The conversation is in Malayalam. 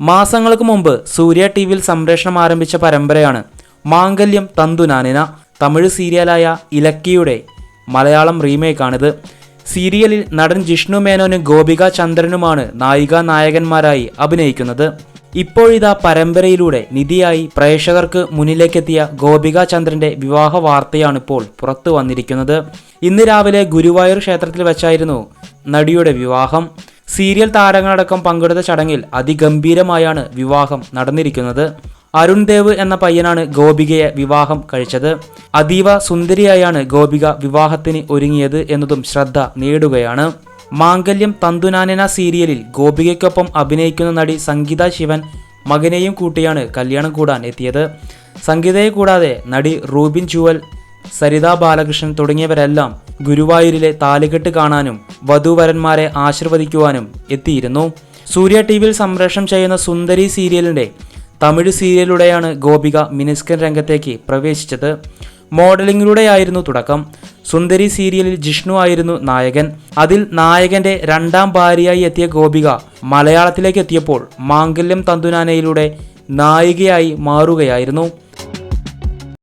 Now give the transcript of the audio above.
മാസങ്ങൾക്ക് മുമ്പ് സൂര്യ ടി വിയിൽ സംപ്രേഷണം ആരംഭിച്ച പരമ്പരയാണ് മാംഗല്യം തന്തുനാനിന തമിഴ് സീരിയലായ ഇലക്കിയുടെ മലയാളം റീമേക്കാണിത്. സീരിയലിൽ നടൻ ജിഷ്ണു മേനോനും ഗോപിക ചന്ദ്രനുമാണ് നായിക നായകന്മാരായി അഭിനയിക്കുന്നത്. ഇപ്പോഴിതാ പരമ്പരയിലൂടെ നിധിയായി പ്രേക്ഷകർക്ക് മുന്നിലേക്കെത്തിയ ഗോപിക ചന്ദ്രന്റെ വിവാഹ വാർത്തയാണിപ്പോൾ പുറത്തു വന്നിരിക്കുന്നത്. ഇന്ന് രാവിലെ ഗുരുവായൂർ ക്ഷേത്രത്തിൽ വെച്ചായിരുന്നു നടിയുടെ വിവാഹം. സീരിയൽ താരങ്ങളടക്കം പങ്കെടുത്ത ചടങ്ങിൽ അതിഗംഭീരമായാണ് വിവാഹം നടന്നിരിക്കുന്നത്. അരുൺ ദേവ് എന്ന പയ്യനാണ് ഗോപികയെ വിവാഹം കഴിച്ചത്. അതീവ സുന്ദരിയായാണ് ഗോപിക വിവാഹത്തിന് ഒരുങ്ങിയത് എന്നതും ശ്രദ്ധ നേടുകയാണ്. മാംഗല്യം തന്തുനാനന സീരിയലിൽ ഗോപികയ്ക്കൊപ്പം അഭിനയിക്കുന്ന നടി സംഗീത ശിവൻ മകനെയും കൂട്ടിയാണ് കല്യാണം കൂടാൻ എത്തിയത്. സംഗീതയെ കൂടാതെ നടി റൂബിൻ ജുവൽ സരിത ബാലകൃഷ്ണൻ തുടങ്ങിയവരെല്ലാം ഗുരുവായൂരിലെ താലികെട്ട് കാണാനും വധൂവരന്മാരെ ആശീർവദിക്കുവാനും എത്തിയിരുന്നു. സൂര്യ ടി വിയിൽ സംപ്രേഷണം ചെയ്യുന്ന സുന്ദരി സീരിയലിന്റെ തമിഴ് സീരിയലിലൂടെയാണ് ഗോപിക മിനിസ്കൻ രംഗത്തേക്ക് പ്രവേശിച്ചത്. മോഡലിംഗിലൂടെയായിരുന്നു തുടക്കം. സുന്ദരി സീരിയലിൽ ജിഷ്ണു ആയിരുന്നു നായകൻ. അതിൽ നായകന്റെ രണ്ടാം ഭാര്യയായി എത്തിയ ഗോപിക മലയാളത്തിലേക്ക് എത്തിയപ്പോൾ മാംഗല്യം തന്തുനാനയിലൂടെ നായികയായി മാറുകയായിരുന്നു.